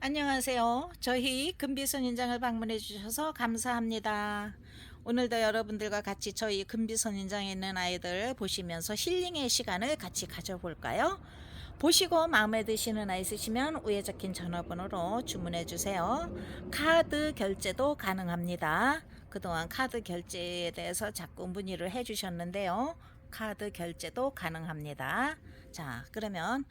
안녕하세요. 저희 금비선인장을 방문해 주셔서 감사합니다. 오늘도 여러분들과 같이 저희 금비선인장에 있는 아이들 보시면서 힐링의 시간을 같이 가져볼까요? 보시고 마음에 드시는 아이 있으시면 위에 적힌 전화번호로 주문해 주세요. 카드 결제도 가능합니다. 그동안 카드 결제에 대해서 자꾸 문의를 해 주셨는데요. 카드 결제도 가능합니다. 자, 그러면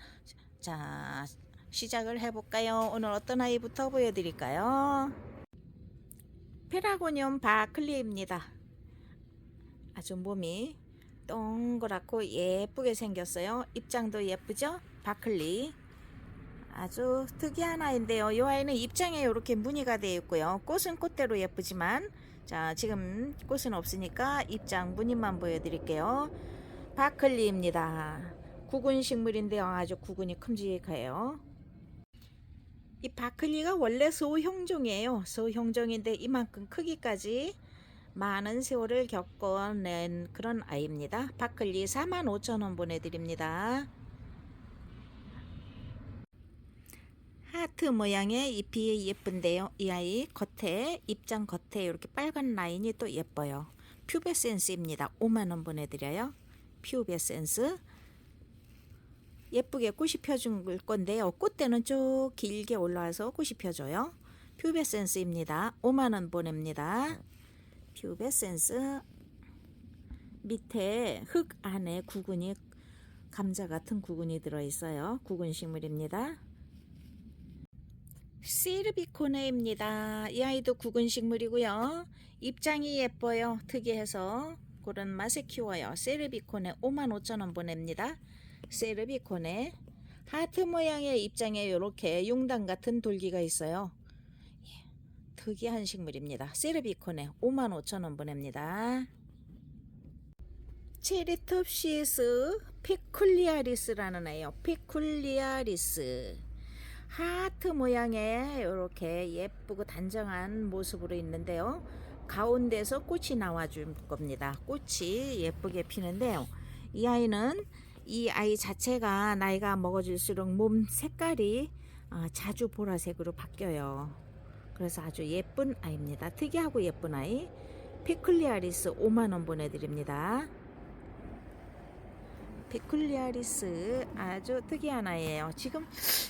자, 시작을 해볼까요? 오늘 어떤 아이부터 보여드릴까요? 페라고니움 바클리입니다. 아주 몸이 동그랗고 예쁘게 생겼어요. 입장도 예쁘죠? 바클리. 아주 특이한 아이인데요. 이 아이는 입장에 이렇게 무늬가 되어 있고요. 꽃은 꽃대로 예쁘지만 자 지금 꽃은 없으니까 입장 무늬만 보여드릴게요. 바클리입니다. 구근 식물인데요. 아주 구근이 큼직해요. 이 바클리가 원래 소형종이에요. 소형종인데 이만큼 크기까지 많은 세월을 겪어낸 그런 아이입니다. 바클리 45,000원 보내드립니다. 하트 모양의 잎이 예쁜데요. 이 아이 겉에 입장 겉에 이렇게 빨간 라인이 또 예뻐요. 퓨베센스입니다. 5만원 보내드려요. 퓨베센스 예쁘게 꽃이 펴줄 건데요. 꽃대는 쭉 길게 올라와서 꽃이 펴져요. 퓨베 센스입니다. 5만원 보냅니다. 퓨베 센스 밑에 흙 안에 구근이 감자 같은 구근이 들어있어요. 구근 식물입니다. 시르비코네입니다. 이 아이도 구근 식물이고요. 입장이 예뻐요. 특이해서 그런 맛에 키워요. 세르비코네 55,000원 보냅니다. 세르비코네 하트 모양의 입장에 이렇게 융단 같은 돌기가 있어요. 예, 특이한 식물입니다. 세르비코네 55,000원 보냅니다. 체리톱시스 피쿨리아리스라는 애요. 피쿨리아리스 하트 모양의 이렇게 예쁘고 단정한 모습으로 있는데요. 가운데서 꽃이 나와줄 겁니다. 꽃이 예쁘게 피는데요. 이 아이는 이 아이 자체가 나이가 먹어질수록 몸 색깔이 아, 자주 보라색으로 바뀌어요. 그래서 아주 예쁜 아이입니다. 특이하고 예쁜 아이. 피클리아리스 5만원 보내드립니다. 피클리아리스 아주 특이한 아이예요. 지금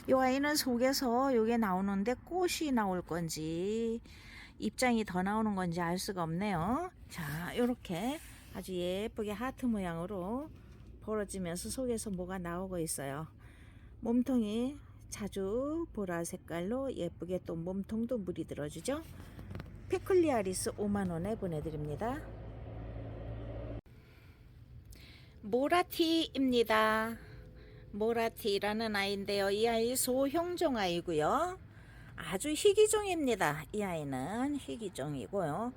이 아이는 속에서 요게 나오는데 꽃이 나올 건지 입장이 더 나오는 건지 알 수가 없네요. 자, 이렇게 아주 예쁘게 하트 모양으로 벌어지면서 속에서 뭐가 나오고 있어요. 몸통이 자주 보라 색깔로 예쁘게 또 몸통도 물이 들어주죠. 피클리아리스 5만원에 보내드립니다. 모라티입니다. 모라티라는 아이인데요. 이 아이 소형종 아이고요. 아주 희귀종입니다. 이 아이는 희귀종이고요.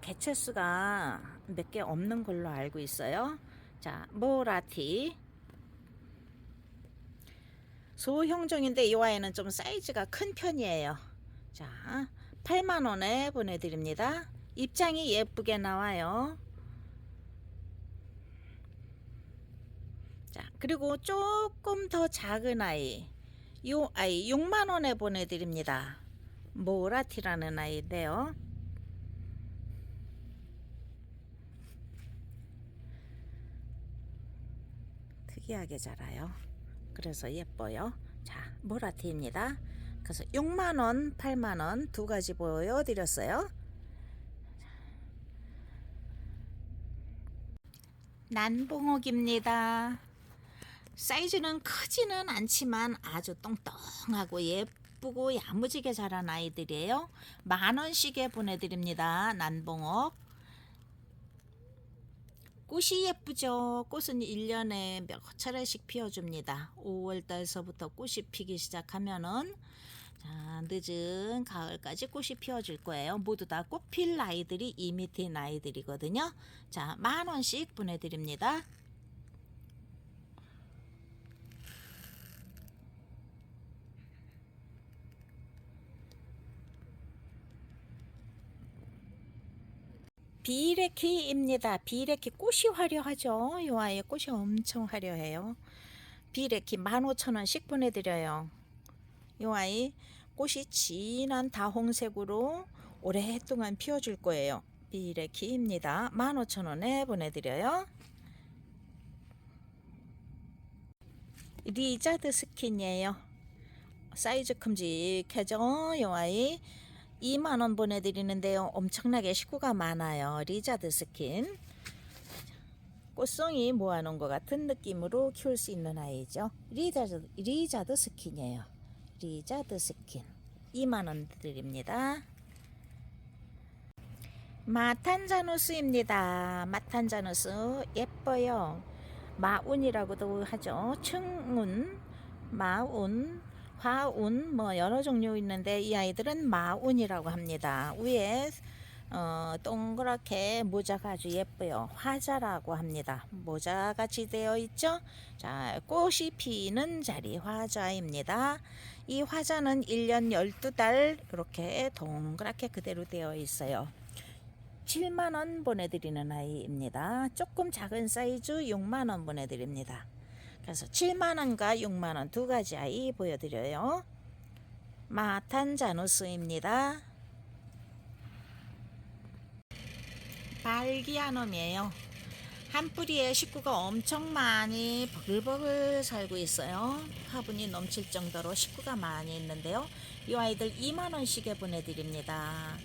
개체수가 몇 개 없는 걸로 알고 있어요. 자, 모라티. 소형종인데 이 아이는 좀 사이즈가 큰 편이에요. 자, 8만원에 보내드립니다. 입장이 예쁘게 나와요. 자, 그리고 조금 더 작은 아이. 요 아이 6만 원에 보내 드립니다. 모라티라는 아이인데요. 특이하게 자라요. 그래서 예뻐요. 자, 모라티입니다. 그래서 6만 원, 8만 원 두 가지 보여 드렸어요. 난봉옥입니다. 사이즈는 크지는 않지만 아주 똥똥하고 예쁘고 야무지게 자란 아이들이에요. 만 원씩에 보내드립니다. 난봉옥. 꽃이 예쁘죠. 꽃은 1년에 몇 차례씩 피워줍니다. 5월달서부터 꽃이 피기 시작하면은 자, 늦은 가을까지 꽃이 피어질 거예요. 모두 다 꽃필 아이들이 이 밑에 있는 아이들이거든요. 자, 만 원씩 보내드립니다. 비레키입니다. 비레키 꽃이 화려하죠. 이 아이의 꽃이 엄청 화려해요. 비레키 15,000원씩 보내드려요. 이 아이 꽃이 진한 다홍색으로 오랫동안 피어줄 거예요. 비레키입니다. 15,000원에 보내드려요. 리자드 스킨이에요. 사이즈 큼직해져 요 아이 2만원 보내드리는데요. 엄청나게 식구가 많아요. 리자드 스킨. 꽃송이 모아놓은 것 같은 느낌으로 키울 수 있는 아이죠. 리자드, 리자드 스킨이에요. 리자드 스킨. 2만원 드립니다. 마탄자누스입니다. 마탄자누스 예뻐요. 마운이라고도 하죠. 층운, 마운, 화운 뭐 여러 종류 있는데 이 아이들은 마운이라고 합니다. 위에 어, 동그랗게 모자가 아주 예뻐요. 화자라고 합니다. 모자 같이 되어 있죠? 자, 꽃이 피는 자리 화자입니다. 이 화자는 1년 12달 이렇게 동그랗게 그대로 되어 있어요. 7만원 보내드리는 아이입니다. 조금 작은 사이즈 6만원 보내드립니다. 그래서 7만원과 6만원 두 가지 아이 보여드려요. 마탄자누스입니다. 발기아놈이에요. 한 뿌리에 식구가 엄청 많이 버글버글 살고 있어요. 화분이 넘칠 정도로 식구가 많이 있는데요. 이 아이들 2만원씩에 보내드립니다.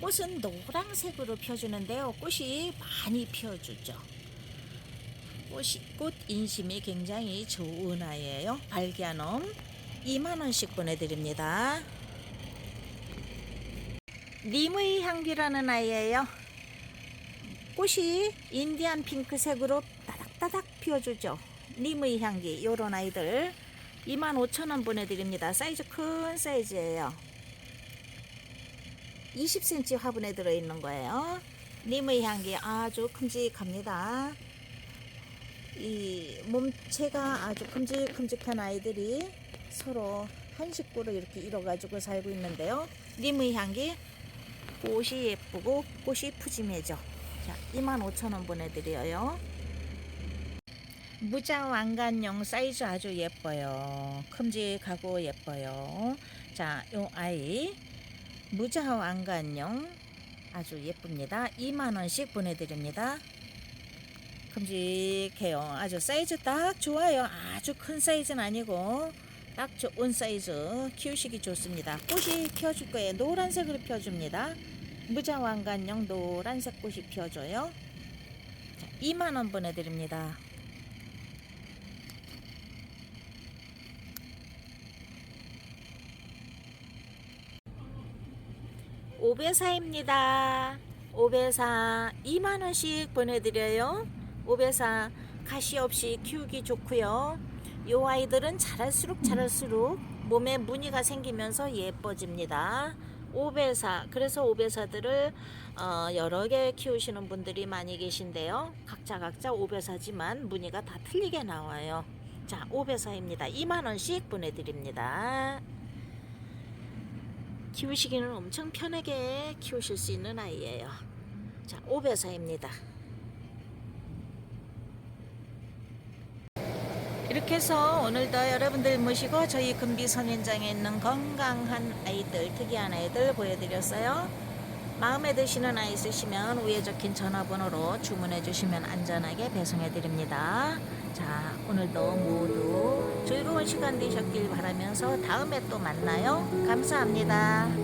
꽃은 노란색으로 펴주는데요. 꽃이 많이 피어주죠. 꽃이, 꽃 인심이 굉장히 좋은 아이예요. 발기아놈 2만원씩 보내드립니다. 님의 향기라는 아이예요. 꽃이 인디안 핑크색으로 따닥따닥 피어주죠. 님의 향기 요런 아이들 25,000원 보내드립니다. 사이즈 큰 사이즈예요. 20cm 화분에 들어있는 거예요. 님의 향기 아주 큼직합니다. 이 몸체가 아주 큼직큼직한 아이들이 서로 한 식구로 이렇게 이뤄가지고 살고 있는데요. 님의 향기 꽃이 예쁘고 꽃이 푸짐해져. 자, 25,000원 보내드려요. 무자 왕관용 사이즈 아주 예뻐요. 큼직하고 예뻐요. 자, 요 아이 무자 왕관용 아주 예쁩니다. 2만원씩 보내드립니다. 큼직해요. 아주 사이즈 딱 좋아요. 아주 큰 사이즈는 아니고 딱 좋은 사이즈 키우시기 좋습니다. 꽃이 피어줄 거예요. 노란색으로 피어줍니다. 무자왕관용 노란색 꽃이 피어줘요. 자, 2만원 보내드립니다. 오배사입니다. 오배사 2만원씩 보내드려요. 오배사 가시 없이 키우기 좋고요. 요 아이들은 자랄수록 자랄수록 몸에 무늬가 생기면서 예뻐집니다. 오배사 그래서 오배사들을 어, 여러 개 키우시는 분들이 많이 계신데요. 각자 각자 오배사지만 무늬가 다 틀리게 나와요. 자, 오배사입니다. 2만 원씩 보내드립니다. 키우시기는 엄청 편하게 키우실 수 있는 아이예요. 자, 오배사입니다. 이렇게 해서 오늘도 여러분들 모시고 저희 금비 선인장에 있는 건강한 아이들, 특이한 아이들 보여드렸어요. 마음에 드시는 아이 있으시면 위에 적힌 전화번호로 주문해 주시면 안전하게 배송해 드립니다. 자, 오늘도 모두 즐거운 시간 되셨길 바라면서 다음에 또 만나요. 감사합니다.